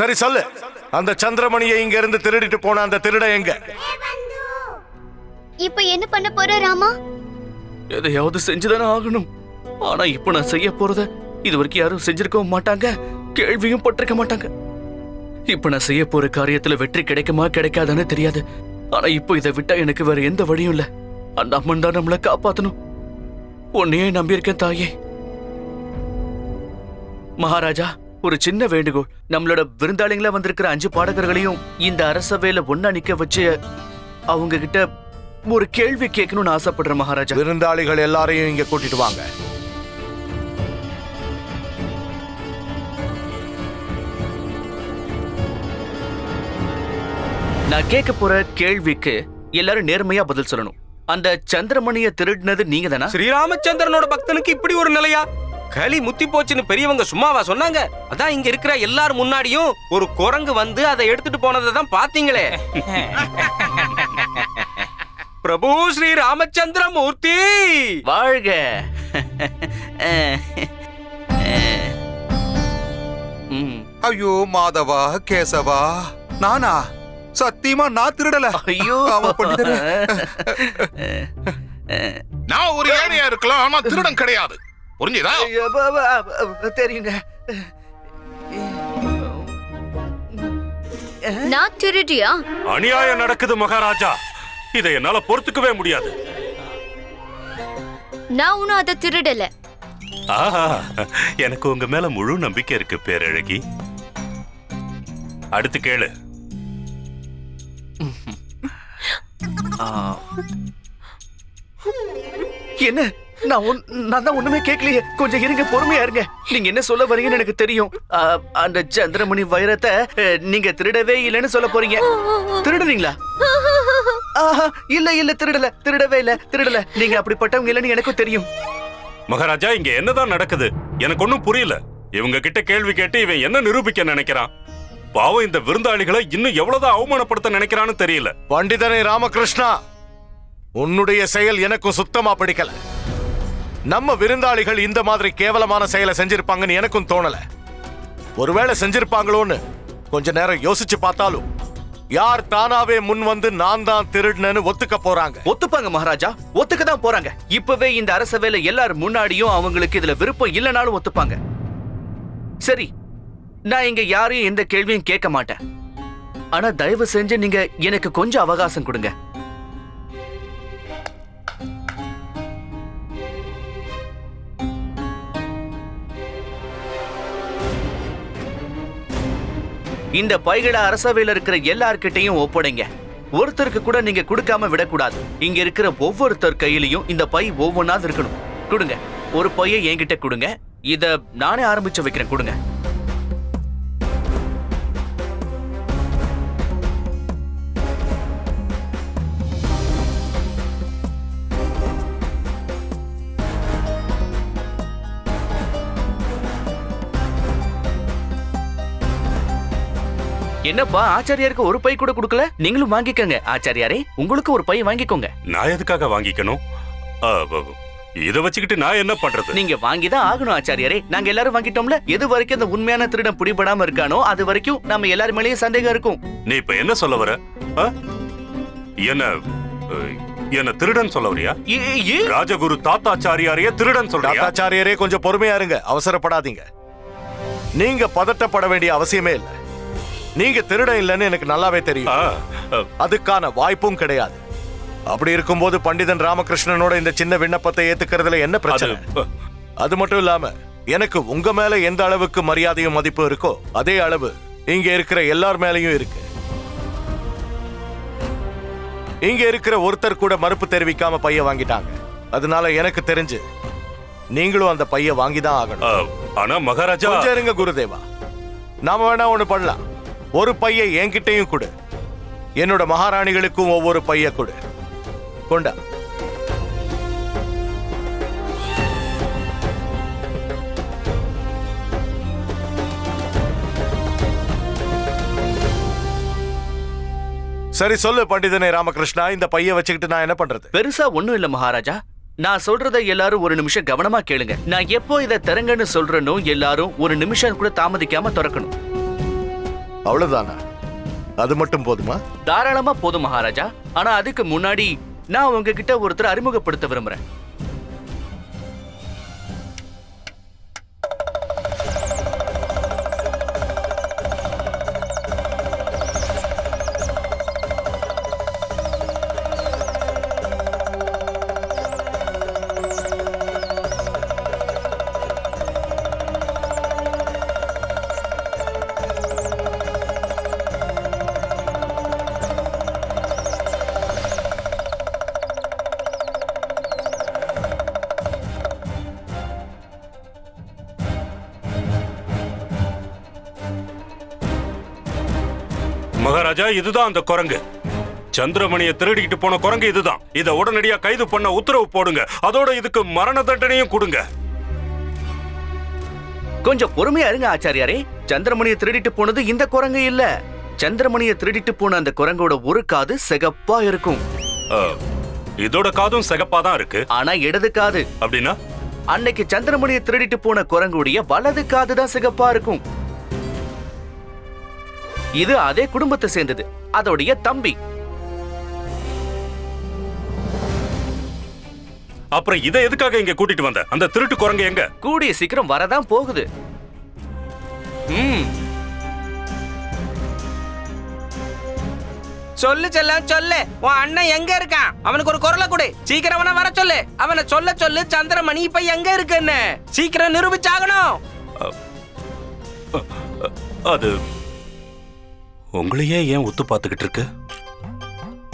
சரி சொல்லு. அந்த சந்திரமணியை இங்க இருந்து திருடிட்டு போன அந்த திருட எங்க? இப்ப என்ன பண்ண போற ராமா? எதையாவது செஞ்சுதானே ஆகணும். ஆனா இப்ப நான் செய்ய போறத இது வரைக்கும் யாரும் செஞ்சிருக்கவும் மாட்டாங்க. கேள்வியும் பட்டிருக்க மாட்டாங்க. இப்ப நான் செய்ய போற காரியத்துல வெற்றி கிடைக்குமா கிடைக்காதான்னு தெரியாது. ஆனா இப்போ இதை விட்டா எனக்கு வேற எந்த வழியும் இல்ல. அந்த அம்மன் தான் நம்மளை காப்பாத்தணும். உன்னையே நம்பியிருக்கேன் தாயே. மகாராஜா ஒரு சின்ன வேண்டுகோள். நம்மளோட விருந்தாளிங்களா வந்திருக்கிற அஞ்சு பாடகர்களையும் இந்த அரசவையில ஒன்னா நிக்க வச்சு அவங்க கிட்ட ஒரு கேள்வி கேட்கணும்னு ஆசைப்படுறேன் மகாராஜா. விருந்தாளிகள் எல்லாரையும் இங்க கூட்டிட்டு வாங்க. நான் கேட்க போற கேள்விக்கு எல்லாரும் நேர்மையா பதில் சொல்லணும். அந்த சந்திரமணிய திருடினது நீங்க தானா ஸ்ரீராமச்சந்திரனோட பக்தனுக்கு இப்படி ஒரு நிலையா? களி முத்தி போச்சுன்னு பெரியவங்க சும்மாவா சொன்னாங்க? அதான் இங்க இருக்கிற எல்லார் முன்னாடியும் ஒரு குரங்கு வந்து அதை எடுத்துட்டு போனதை தான் பாத்தீங்களே பிரபு ஸ்ரீ ராமச்சந்திர மூர்த்தி! வாழ்க. ஐயோ மாதவா கேசவா நானா? சத்தியமா நான் திருடல. ஐயோ. நான் ஒரு ஏழையா இருக்கலாம் ஆனா திருடன் கிடையாது. புரிஞ்சுதா? தெரியுங்க. நான் திருடியா? அநியாயம் நடக்குது மகாராஜா. இதை என்னால பொறுத்துக்கவே முடியாது. நான் ஒன்னும் அதை திருடல. ஆஹா எனக்கு உங்க மேல முழு நம்பிக்கை இருக்கு பேரழகி. அடுத்து கேளு. ஆ. என்ன? நான் ஒன்- நான் தான் ஒண்ணுமே கேட்கலையே. கொஞ்சம் இருங்க பொறுமையா இருங்க. நீங்க என்ன சொல்ல வரீங்கன்னு எனக்கு தெரியும். அந்த சந்திரமணி வைரத்தை நீங்க திருடவே இல்லைன்னு சொல்ல போறீங்க. திருடுனீங்களா ஆஹா, இல்ல இல்ல திருடல. திருடவே இல்ல திருடல. நீங்க அப்படிப்பட்டவங்க இல்லைன்னு எனக்கும் தெரியும். மகாராஜா இங்க என்னதான் நடக்குது? எனக்கு ஒண்ணும் புரியல. இவங்க கிட்ட கேள்வி கேட்டு இவன் என்ன நிரூபிக்க நினைக்கிறான்? பாவம் இந்த விருந்தாளிகளை இன்னும் எவ்வளவுதான் அவமானப்படுத்த நினைக்கிறான்னு தெரியல. பண்டிதனை ராமகிருஷ்ணா உன்னுடைய செயல் எனக்கும் சுத்தமா பிடிக்கல. நம்ம விருந்தாளிகள் இந்த மாதிரி கேவலமான செயலை செஞ்சிருப்பாங்கன்னு எனக்கும் தோணல. ஒருவேளை செஞ்சிருப்பாங்களோன்னு கொஞ்ச நேரம் யோசிச்சு பார்த்தாலும் யார் தானாவே முன் வந்து நான் தான் திருடுனேன்னு ஒத்துக்க போறாங்க. ஒத்துப்பாங்க மகாராஜா ஒத்துக்க தான் போறாங்க. இப்பவே இந்த அரசவையில எல்லார் முன்னாடியும் அவங்களுக்கு இதுல விருப்பம் இல்லைனாலும் ஒத்துப்பாங்க. சரி நான் இங்க யாரையும் எந்த கேள்வியும் கேட்க மாட்டேன். ஆனா தயவு செஞ்சு நீங்க எனக்கு கொஞ்சம் அவகாசம் கொடுங்க. இந்த பைகளை அரசவையில் இருக்கிற எல்லார்கிட்டையும் ஒப்படைங்க. ஒருத்தருக்கு கூட நீங்க கொடுக்காம விடக்கூடாது. இங்க இருக்கிற ஒவ்வொருத்தர் கையிலயும் இந்த பை ஒவ்வொன்னாவது இருக்கணும். கொடுங்க. ஒரு பையை என்கிட்ட கொடுங்க. இத நானே ஆரம்பிச்சு வைக்கிறேன். கொடுங்க. என்னப்பா ஆச்சாரியாருக்கு ஒரு பை கூட கொடுக்கல? நீங்களும் வாங்கிக்கோங்க ஆச்சாரியாரே. உங்களுக்கு ஒரு பை வாங்கிக்கோங்க. நான் எதுக்காக வாங்கிக்கணும்? இத வச்சுக்கிட்டு நான் என்ன பண்றது? நீங்க வாங்கிதான் ஆகணும் ஆச்சாரியாரே. நாங்க எல்லாரும் வாங்கிட்டோம்ல? எது வரைக்கும் அந்த உண்மையான திருடன் பிடிபடாம இருக்கானோ அது வரைக்கும் நம்ம எல்லார் மேலயும் சந்தேகம் இருக்கும். நீ இப்ப என்ன சொல்ல வர? என்ன என்ன திருடன் சொல்ல வரியா? ஏ- ஏ- ராஜகுரு தாத்தாச்சாரியாரையே திருடன் சொல்றியா? தாத்தாச்சாரியரே கொஞ்சம் பொறுமையா இருங்க. அவசரப்படாதீங்க. நீங்க பதட்டப்பட வேண்டிய அவசியமே இல்லை. நீங்க திருடன் இல்லைன்னு எனக்கு நல்லாவே தெரியும். அதுக்கான வாய்ப்பும் கிடையாது. அப்படி இருக்கும்போது பண்டிதன் ராமகிருஷ்ணனோட இந்த சின்ன விண்ணப்பத்தை ஏத்துக்கிறதுல என்ன பிரச்சனை? அது மட்டும் இல்லாம எனக்கு உங்க மேல எந்த அளவுக்கு மரியாதையும் மதிப்பும் இருக்கோ அதே அளவு இங்க இருக்கிற எல்லார் மேலயும் இருக்கு. இங்க இருக்கிற ஒருத்தர் கூட மறுப்பு தெரிவிக்காம பைய வாங்கிட்டாங்க. அதனால எனக்கு தெரிஞ்சு நீங்களும் அந்த பைய வாங்கி தான் ஆகணும் ஆனா மகாராஜா இருங்க குருதேவா. நாம வேணா ஒண்ணு பண்ணலாம். ஒரு பைய என்கிட்டயும் கொடு. என்னோட மகாராணிகளுக்கும் ஒவ்வொரு பைய கொடு. கொண்டா. சரி சொல்லு பண்டிதனே ராமகிருஷ்ணா இந்த பைய வச்சுக்கிட்டு நான் என்ன பண்றது? பெருசா ஒண்ணும் இல்ல மகாராஜா. நான் சொல்றத எல்லாரும் ஒரு நிமிஷம் கவனமா கேளுங்க. நான் எப்போ இதை திறங்கன்னு சொல்றேனோ எல்லாரும் ஒரு நிமிஷம் கூட தாமதிக்காம திறக்கணும். அவ்வளவுதானா? அது மட்டும் போதுமா? தாராளமா போதும் மகாராஜா. ஆனா அதுக்கு முன்னாடி நான் உங்ககிட்ட ஒருத்தர் அறிமுகப்படுத்த விரும்புறேன். மகாராஜா இதுதான் அந்த குரங்கு. சந்திரமணியை திருடிக்கிட்டு போன குரங்கு இதுதான். இத உடனடியா கைது பண்ண உத்தரவு போடுங்க. அதோட இதுக்கு மரண தண்டனையும் கொடுங்க. கொஞ்சம் பொறுமையா இருங்க ஆச்சாரியாரே. சந்திரமணியை திருடிட்டு போனது இந்த குரங்கு இல்ல. சந்திரமணியை திருடிட்டு போன அந்த குரங்கோட ஒரு காது சிகப்பா இருக்கும். இதோட காதும் சிகப்பா தான் இருக்கு. ஆனா இடது காது. அப்படின்னா? அன்னைக்கு சந்திரமணியை திருடிட்டு போன குரங்குடைய வலது காது தான் சிகப்பா இருக்கும். இது அதே குடும்பத்தை சேர்ந்தது. அதோடைய தம்பி. அப்புறம் இதை எதுக்காக இங்க கூட்டிட்டு வந்த? அந்த திருட்டு குரங்கு எங்க? கூடிய சீக்கிரம் வரதான் போகுது. ம். சொல்லு செல்லம் சொல்லு. உன் அண்ணன் எங்க இருக்கான்? அவனுக்கு ஒரு குரலை கொடு. சீக்கிரம் அவனை வர சொல்லு. அவனை சொல்ல சொல்லு சந்திரமணி இப்ப எங்க இருக்குன்னு. சீக்கிரம் நிரூபிச்சாகணும். அது உங்களையே ஏன் உத்து பார்த்துக்கிட்டு இருக்கு?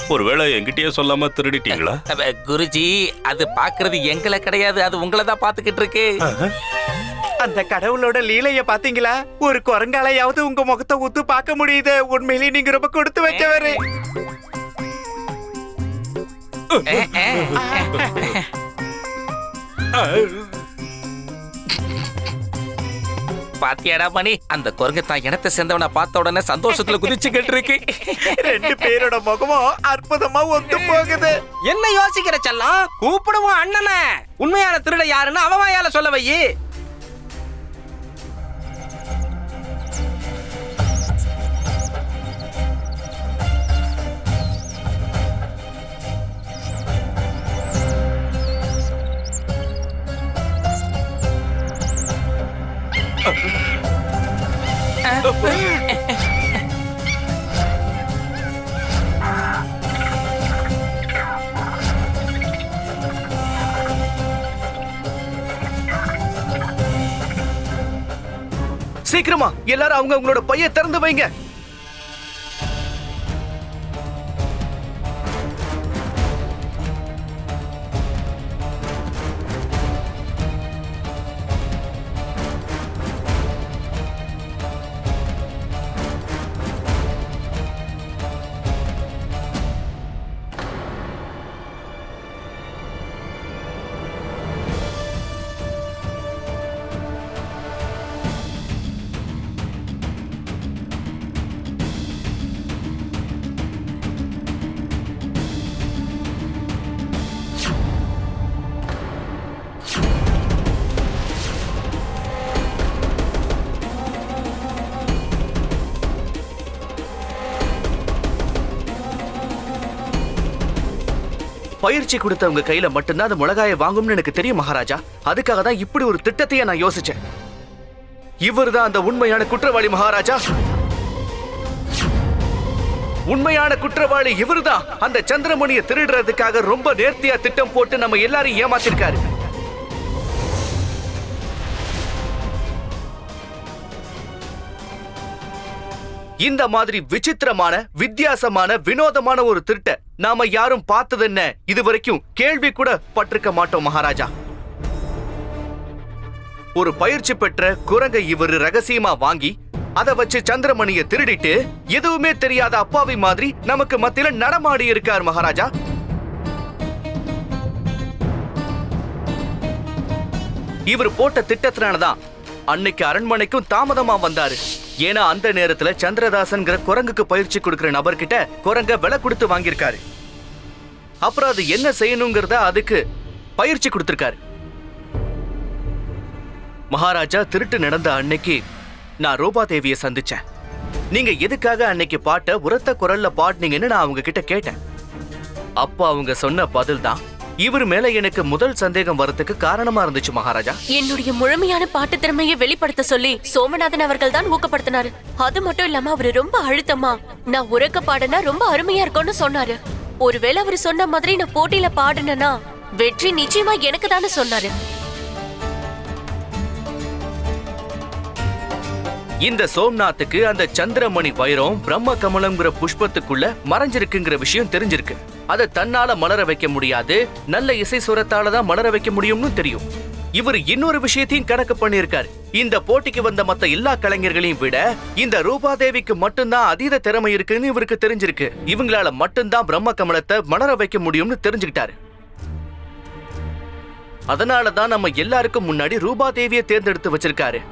ஒருவேளை என்கிட்டயே சொல்லாம திருடிட்டீங்களா? அவ, குருஜி அது பாக்குறது எங்களை கிடையாது. அது உங்களை தான் பாத்துக்கிட்டு இருக்கு. அந்த கடவுளோட லீலைய பாத்தீங்களா ஒரு குரங்காலையாவது உங்க முகத்தை உத்து பார்க்க முடியுது. உண்மையிலேயே நீங்க ரொம்ப கொடுத்து வச்சவரு. அஹ், அஹ். பாத்தியாடா மணி? அந்த குரங்கு தான் இனத்தை சேர்ந்தவனை பார்த்த உடனே சந்தோஷத்துல குதிச்சுக்கிட்டு இருக்கு. ரெண்டு பேரோட முகமும் அற்புதமா ஒத்து போகுது. என்ன யோசிக்கிற செல்லம்? கூப்பிடுவோம் அண்ணனை. உண்மையான திருட யாருன்னு அவன் சொல்ல வை சீக்கிரமா எல்லாரும் அவங்க அவங்களோட பைய திறந்து வைங்க. பயிற்சி கொடுத்தவங்க கையில மட்டும்தான் அந்த மிளகாயை வாங்கும்னு எனக்கு தெரியும் மகாராஜா. அதுக்காக தான் இப்படி ஒரு திட்டத்தையே நான் யோசிச்சேன். இவர்தான் அந்த உண்மையான குற்றவாளி மகாராஜா. உண்மையான குற்றவாளி இவர்தான். அந்த சந்திரமணியை திருடுறதுக்காக ரொம்ப நேர்த்தியா திட்டம் போட்டு நம்ம எல்லாரையும் ஏமாத்திருக்காரு. இந்த மாதிரி விசித்திரமான வித்தியாசமான வினோதமான ஒரு திருட்டை நாம யாரும் பார்த்ததென்ன இது வரைக்கும் கேள்வி கூட பட்டிருக்க மாட்டோம் மகாராஜா. ஒரு பயிற்சி பெற்ற குரங்கை இவர் ரகசியமா வாங்கி அத வச்சு சந்திரமணியை திருடிட்டு எதுவுமே தெரியாத அப்பாவி மாதிரி நமக்கு மத்தியில நடமாடி இருக்கார் மகாராஜா. இவர் போட்ட திட்டத்தினாலதான் அன்னைக்கு அரண்மனைக்கும் தாமதமா வந்தாரு. ஏன்னா அந்த நேரத்துல சந்திரதாசன்கிற குரங்குக்கு பயிற்சி கொடுக்கிற நபர்கிட்ட குரங்க விலை கொடுத்து வாங்கியிருக்காரு. அப்புறம் அது என்ன செய்யணுங்கிறத அதுக்கு பயிற்சி கொடுத்திருக்காரு. மகாராஜா திருட்டு நடந்த அன்னைக்கு நான் ரூபா தேவியை சந்திச்சேன். நீங்க எதுக்காக அன்னைக்கு பாட்ட உரத்த குரல்ல பாடினீங்கன்னு நான் அவங்க கிட்ட கேட்டேன். அப்ப அவங்க சொன்ன பதில் தான் இவர் மேல எனக்கு முதல் சந்தேகம் வரதுக்கு காரணமா இருந்துச்சு மகாராஜா. என்னுடைய முழுமையான பாட்டு திறமையை வெளிப்படுத்த சொல்லி சோமநாதன் அவர்கள் தான் ஊக்கப்படுத்தினாரு. அது மட்டும் இல்லாம அவரு ரொம்ப அழுத்தமா நான் உறக்க பாடுனா ரொம்ப அருமையா இருக்கும்னு சொன்னாரு. ஒருவேளை அவர் சொன்ன மாதிரி நான் போட்டியில பாடுனேனா வெற்றி நிச்சயமா எனக்கு தானே சொன்னாரு. இந்த சோம்நாத்துக்கு அந்த சந்திரமணி வைரம் பிரம்ம கமலம்ங்கிற புஷ்பத்துக்குள்ள மறைஞ்சிருக்குங்கிற விஷயம் தெரிஞ்சிருக்கு. அதை தன்னால மலர வைக்க முடியாது நல்ல இசை சுரத்தால தான் மலர வைக்க முடியும்னு தெரியும். இவர் இன்னொரு விஷயத்தையும் கணக்கு பண்ணியிருக்காரு. இந்த போட்டிக்கு வந்த மத்த எல்லா கலைஞர்களையும் விட இந்த ரூபாதேவிக்கு மட்டும்தான் அதீத திறமை இருக்குன்னு இவருக்கு தெரிஞ்சிருக்கு. இவங்களால மட்டும்தான் பிரம்ம கமலத்தை மலர வைக்க முடியும்னு தெரிஞ்சுக்கிட்டாரு. அதனால தான் நம்ம எல்லாருக்கும் முன்னாடி ரூபாதேவியை தேர்ந்தெடுத்து வச்சிருக்காரு.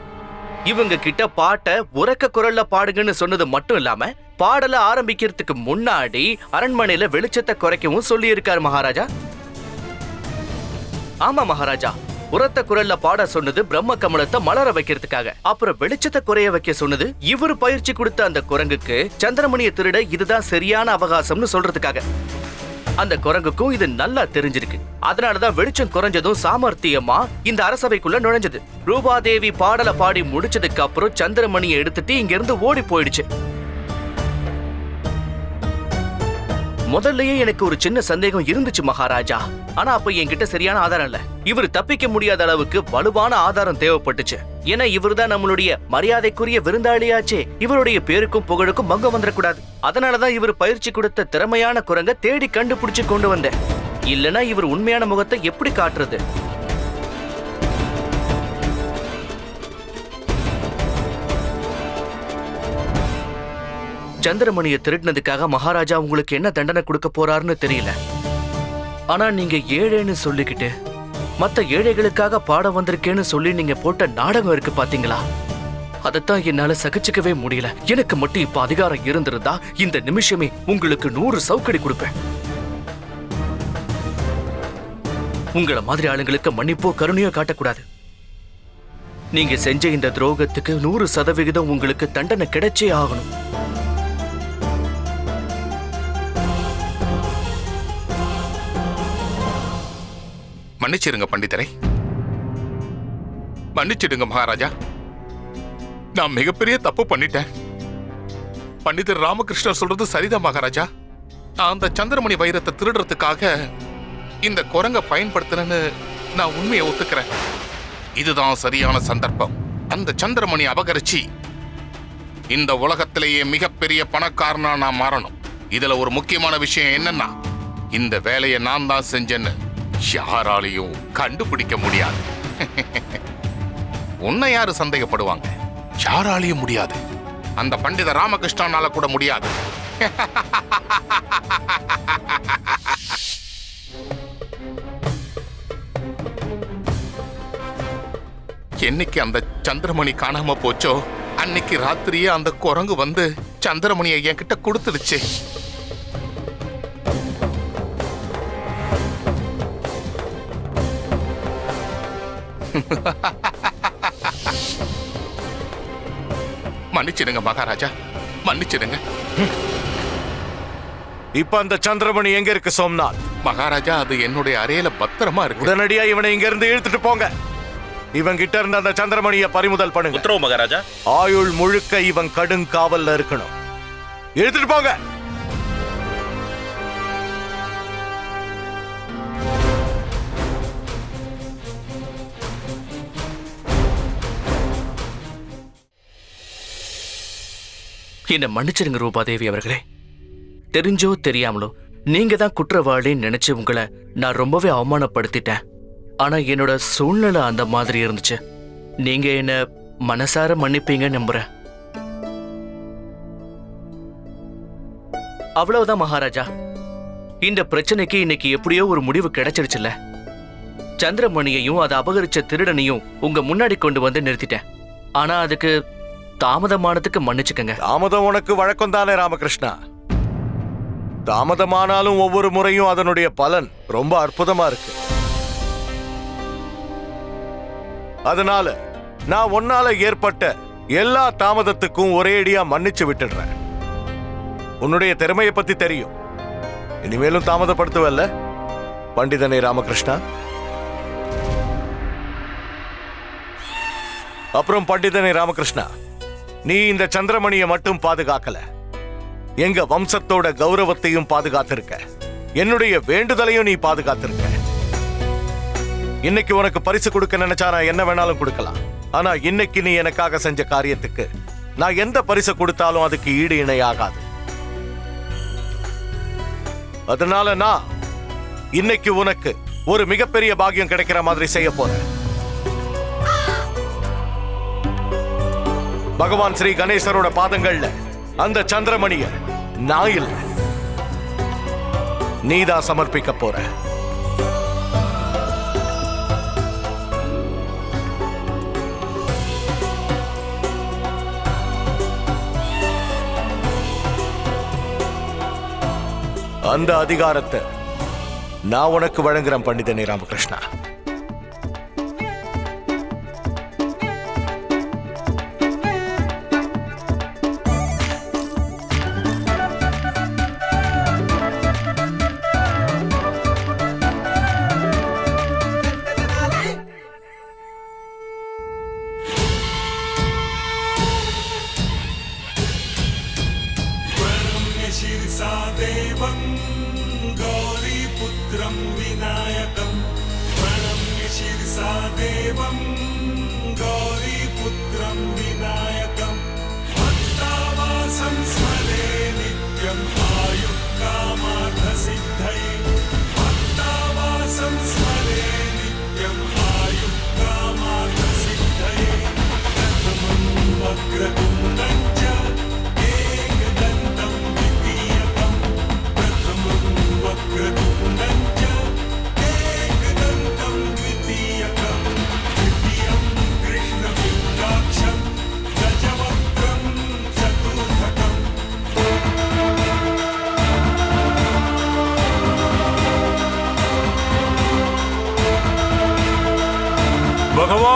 இவங்க கிட்ட பாட்டை உரக்க குரல்ல பாடுங்கன்னு சொன்னது மட்டும் இல்லாம பாடல ஆரம்பிக்கிறதுக்கு முன்னாடி அரண்மனையில வெளிச்சத்தை குறைக்கவும் சொல்லி இருக்காரு மகாராஜா. ஆமா மகாராஜா உரத்த குரல்ல பாட சொன்னது பிரம்ம கமலத்தை மலர வைக்கிறதுக்காக. அப்புறம் வெளிச்சத்தை குறைய வைக்க சொன்னது இவர் பயிற்சி கொடுத்த அந்த குரங்குக்கு சந்திரமணியை திருட இதுதான் சரியான அவகாசம்னு சொல்றதுக்காக. அந்த குரங்குக்கும் இது நல்லா தெரிஞ்சிருக்கு. அதனாலதான் வெளிச்சம் குறைஞ்சதும் சாமர்த்தியமா இந்த அரசவைக்குள்ள நுழைஞ்சது. ரூபாதேவி பாடல பாடி முடிச்சதுக்கு அப்புறம் சந்திரமணியை எடுத்துட்டு இங்க இருந்து ஓடி போயிடுச்சு. முதல்லயே எனக்கு ஒரு சின்ன சந்தேகம் இருந்துச்சு மகாராஜா. ஆனா அப்ப என்கிட்ட சரியான ஆதாரம் இல்ல. இவர் தப்பிக்க முடியாத அளவுக்கு வலுவான ஆதாரம் தேவைப்பட்டுச்சு. ஏன்னா இவர்தான் நம்மளுடைய மரியாதைக்குரிய விருந்தாளியாச்சே. இவருடைய பேருக்கும் புகழுக்கும் பங்கம் வந்துடக்கூடாது அதனாலதான் இவர் பயிற்சி கொடுத்த திறமையான குரங்க தேடி கண்டுபிடிச்சு கொண்டு வந்தேன். இல்லனா இவர் உண்மையான முகத்தை எப்படி காட்டுறது? சந்திரமணியை திருடினதுக்காக மகாராஜா உங்களுக்கு என்ன தண்டனை கொடுக்க போறாருன்னு தெரியல. ஆனா நீங்க ஏழைன்னு சொல்லிக்கிட்டு மத்த ஏழைகளுக்காக பாட வந்திருக்கேன்னு சொல்லி நீங்க போட்ட நாடகம் இருக்கு பாத்தீங்களா? அதைத்தான் என்னால சகிச்சுக்கவே முடியல. எனக்கு மட்டும் இப்ப அதிகாரம் இருந்திருந்தா இந்த நிமிஷமே உங்களுக்கு நூறு சவுக்கடி கொடுப்பேன். உங்களை மாதிரி ஆளுங்களுக்கு மன்னிப்போ கருணையோ காட்டக்கூடாது. நீங்க செஞ்ச இந்த துரோகத்துக்கு நூறு சதவிகிதம் உங்களுக்கு தண்டனை கிடைச்சே ஆகணும். மன்னிச்சிருங்க பண்டிதரை. மன்னிச்சிடுங்க மகாராஜா. நான் மிகப்பெரிய தப்பு பண்ணிட்டேன். பண்டிதர் ராமகிருஷ்ணர் சொல்றது சரிதான் மகாராஜா. நான் அந்த சந்திரமணி வைரத்தை திருடுறதுக்காக இந்த குரங்க பயன்படுத்தினேன்னு நான் உண்மையை ஒத்துக்கிறேன். இதுதான் சரியான சந்தர்ப்பம். அந்த சந்திரமணி அபகரிச்சு இந்த உலகத்திலேயே மிகப்பெரிய பணக்காரனா நான் மாறணும். இதுல ஒரு முக்கியமான விஷயம் என்னன்னா இந்த வேலையை நான் தான் செஞ்சேன்னு. யாராலையும் கண்டுபிடிக்க முடியாது. உன்னை யாரு சந்தேகப்படுவாங்க? யாராலையும் முடியாது. அந்த பண்டித ராமகிருஷ்ணனால கூட முடியாது. என்னைக்கு அந்த சந்திரமணி காணாம போச்சோ அன்னைக்கு ராத்திரியே அந்த குரங்கு வந்து சந்திரமணியை என்கிட்ட கொடுத்துடுச்சு. மன்னிச்சிடுங்க மகாராஜா. மன்னிச்சிடுங்க. இப்ப அந்த சந்திரமணி எங்க இருக்கு சோம்நாத்? மகாராஜா அது என்னுடைய அறையில பத்திரமா இருக்கு. உடனடியா இவனை இங்க இருந்து இழுத்துட்டு போங்க. இவன் கிட்ட இருந்த அந்த சந்திரமணியை பறிமுதல் பண்ணுங்க. உத்தரவு மகாராஜா. ஆயுள் முழுக்க இவன் கடுங்காவல்ல இருக்கணும். இழுத்துட்டு போங்க. என்னை மன்னிச்சிருங்க ரூபாதேவி அவர்களே. தெரிஞ்சோ தெரியாமலோ நீங்க தான் குற்றவாளின்னு நினைச்சு உங்களை நான் ரொம்பவே அவமானப்படுத்திட்டேன். ஆனா என்னோட சூழ்நிலை அந்த மாதிரி இருந்துச்சு. நீங்க என்ன மனசார மன்னிப்பீங்க நம்புறேன். அவ்வளவுதான் மகாராஜா. இந்த பிரச்சனைக்கு இன்னைக்கு எப்படியோ ஒரு முடிவு கிடைச்சிருச்சுல்ல. சந்திரமணியையும் அதை அபகரிச்ச திருடனையும் உங்க முன்னாடி கொண்டு வந்து நிறுத்திட்டேன். ஆனா அதுக்கு தாமதமானதுக்கு மன்னிச்சுக்கங்க. தாமதம் உனக்கு வழக்கம் தானே ராமகிருஷ்ணா? தாமதமானாலும் ஒவ்வொரு முறையும் அதனுடைய பலன் ரொம்ப அற்புதமா இருக்கு. அதனால நான் உன்னால ஏற்பட்ட எல்லா தாமதத்துக்கும் ஒரேடியா மன்னிச்சு விட்டுடுறேன். உன்னுடைய திறமையை பத்தி தெரியும். இனிமேலும் தாமதப்படுத்துவல்ல பண்டிதனை ராமகிருஷ்ணா. அப்புறம் பண்டிதனை ராமகிருஷ்ணா. நீ இந்த சந்திரமணியை மட்டும் பாதுகாக்கல. எங்க வம்சத்தோட கௌரவத்தையும் பாதுகாத்திருக்க. என்னுடைய வேண்டுதலையும் நீ பாதுகாத்திருக்க. இன்னைக்கு உனக்கு பரிசு கொடுக்க நினைச்சா நான் என்ன வேணாலும் கொடுக்கலாம். ஆனா இன்னைக்கு நீ எனக்காக செஞ்ச காரியத்துக்கு நான் எந்த பரிசு கொடுத்தாலும் அதுக்கு ஈடு இணையாகாது. அதனால நான் இன்னைக்கு உனக்கு ஒரு மிகப்பெரிய பாகியம் கிடைக்கிற மாதிரி செய்ய போறேன். பகவான் ஸ்ரீ கணேசரோட பாதங்கள்ல. அந்த சந்திரமணிய நான் இல்ல நீதான் சமர்ப்பிக்க போற. அந்த அதிகாரத்தை நான் உனக்கு வழங்குறேன் பண்டிதனே ராமகிருஷ்ணா. विनायकं प्रणम्य शिरसा देवम्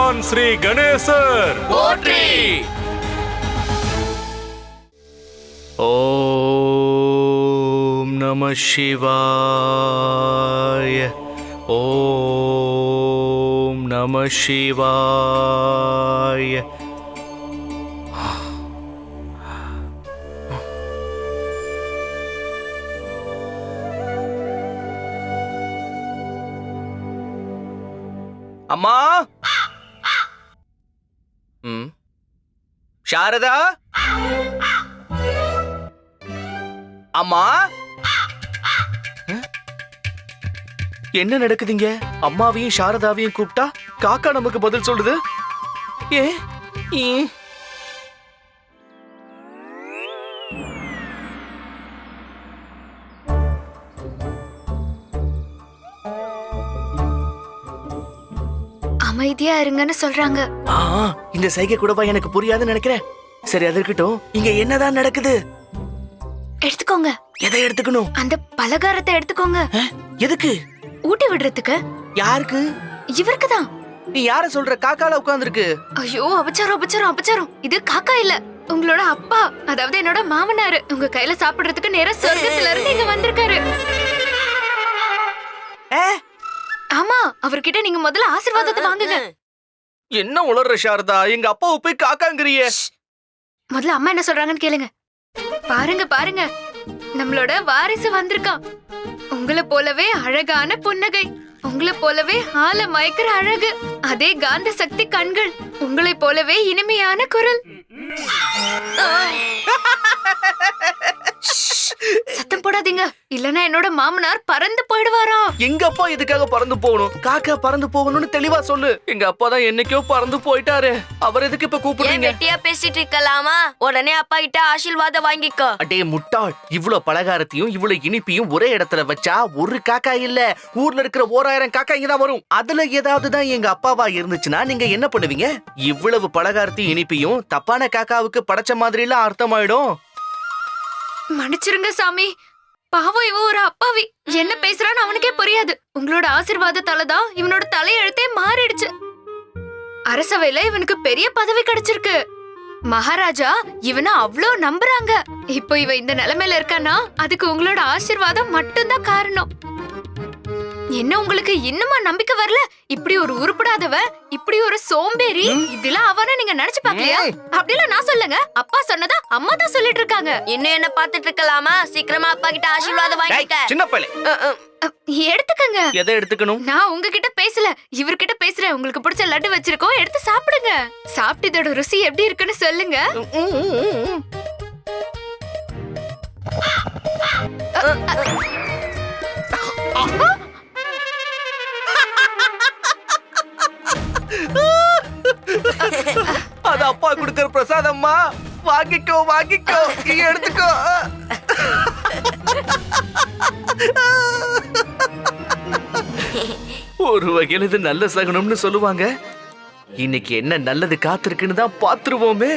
பகவான் ஸ்ரீ கணேசர் போற்றி ஓம் நம சிவாய ஓம் நம சிவாய அம்மா சாரதா? அம்மா? என்ன நடக்குதுங்க? அம்மாவையும் சாரதாவையும் கூப்பிட்டா காக்கா நமக்கு பதில் சொல்லுது? ஏ? இருங்கன்னு சொல்றாங்க. ஆ இந்த சைகை கூடவா எனக்கு புரியாதுன்னு நினைக்கிறேன். சரி அது இருக்கட்டும். இங்க என்னதான் நடக்குது? எடுத்துக்கோங்க. எதை எடுத்துக்கணும்? அந்த பலகாரத்தை எடுத்துக்கோங்க? எதுக்கு? ஊட்டி விடுறதுக்கு. யாருக்கு? இவருக்கு தான் நீ யார சொல்ற? காக்கால உட்கார்ந்துருக்கு. ஐயோ அபச்சாரம் அபச்சாரம் அபச்சாரம். இது காக்கா இல்ல. உங்களோட அப்பா அதாவது என்னோட மாமனாரு. உங்க கையில சாப்பிடுறதுக்கு நேரா சொர்க்கத்துல இருந்து இங்க வந்திருக்காரு. ஆமா அவர்கிட்ட நீங்க முதல்ல ஆசீர்வாதத்தை வாங்குங்க. என்ன உளர்ற சாரதா? எங்க அப்பாவை போய் காக்காங்கிறியே. முதல்ல அம்மா என்ன சொல்றாங்கன்னு கேளுங்க. பாருங்க பாருங்க. நம்மளோட வாரிசு வந்திருக்கான். உங்களை போலவே அழகான புன்னகை. உங்களை போலவே ஆள மயக்கிற அழகு. அதே காந்த சக்தி கண்கள். உங்களை போலவே இனிமையான குரல். போடாதீங்க இல்லனா என்னோட மாமனார் பறந்து போயிடுவாராம். எங்க அப்பா இதுக்காக பறந்து போகணும்? காக்கா பறந்து போகணும்னு தெளிவா சொல்லு. எங்க அப்பா தான் என்னைக்கோ பறந்து போயிட்டாரு. அவர் எதுக்கு இப்ப ஏன் கூப்பிடுறீங்க வெட்டியா பேசிட்டு இருக்கலாமா? உடனே அப்பா கிட்ட ஆசீர்வாதம் வாங்கிக்கோ. அடே முட்டாள். இவ்ளோ பலகாரத்தையும் இவ்ளோ இனிப்பையும் ஒரே இடத்துல வச்சா ஒரு காக்கா இல்ல. ஊர்ல இருக்கிற ஓராயிரம் காக்கா இங்க தான் வரும். அதுல ஏதாவது தான் எங்க அப்பாவா இருந்துச்சுன்னா நீங்க என்ன பண்ணுவீங்க? இவ்வளவு பலகாரத்தையும் இனிப்பையும் தப்பான காக்காவுக்கு படைச்ச மாதிரி எல்லாம் அர்த்தமாயிடும். மன்னிச்சிருங்க சாமி. பாவம் இவன் ஒரு அப்பாவி. என்ன பேசுறான்னு அவனுக்கே புரியாது. உங்களோட ஆசீர்வாதத்தால தான் இவனோட தலையெழுத்தே மாறிடுச்சு. அரசவையில இவனுக்கு பெரிய பதவி கிடைச்சிருக்கு. மகாராஜா இவனை அவ்ளோ நம்புறாங்க. இப்போ இவ இந்த நிலைமையில இருக்கானா அதுக்கு உங்களோட ஆசீர்வாதம் மட்டும்தான் காரணம். என்ன உங்களுக்கு இன்னுமா நம்பிக்கை வரல? இப்படி ஒரு உருப்படாதவ இப்படி ஒரு சோம்பேறி இதெல்லாம் அவன நீங்க நினைச்சு பாக்கலையா அப்படிலாம் நான் சொல்லுங்க. அப்பா சொன்னதா அம்மா தான் சொல்லிட்டு இருக்காங்க. இன்னும் என்ன பாத்துட்டு இருக்கலாமா? சீக்கிரமா அப்பா கிட்ட ஆசீர்வாதம் வாங்கிக்க. சின்ன. அ, எடுத்துக்கங்க. எதை எடுத்துக்கணும்? நான் உங்ககிட்ட பேசல. இவர்கிட்ட பேசுறேன். உங்களுக்கு பிடிச்ச லட்டு வச்சிருக்கோம். எடுத்து சாப்பிடுங்க. சாப்பிட்டு இதோட ருசி எப்படி இருக்குன்னு சொல்லுங்க. அது அப்பா கொடுக்கற பிரசாதம்மா. வாங்கிக்கோ வாங்கிக்கோ. நீ எடுத்துக்கோ. ஒரு வகையில இது நல்ல சகுனம்னு சொல்லுவாங்க. இன்னைக்கு என்ன நல்லது காத்திருக்குன்னு தான் பாத்துருவோமே